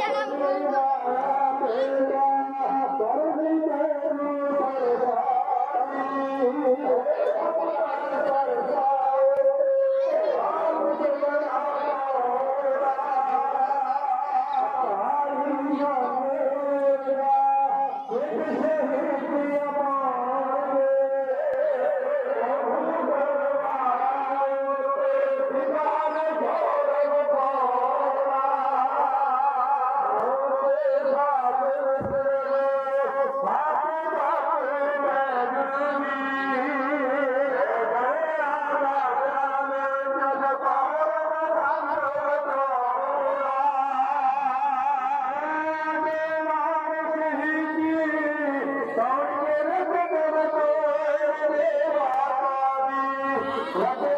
안녕. Robert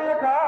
রেখা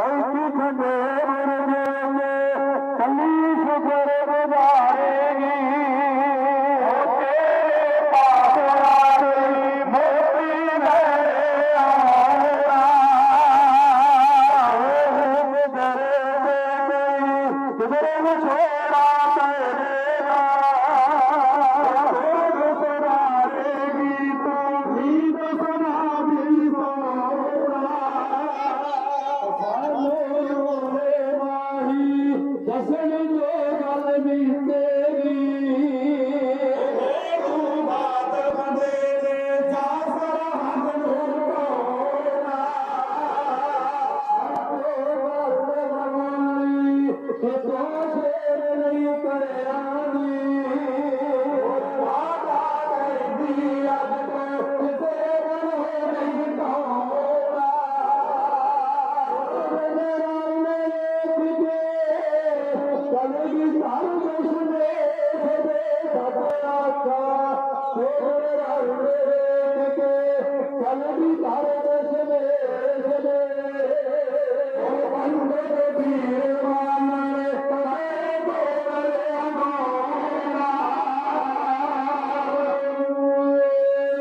চৌকি থেকে Hacemos ¡Ay, para, no, no, no!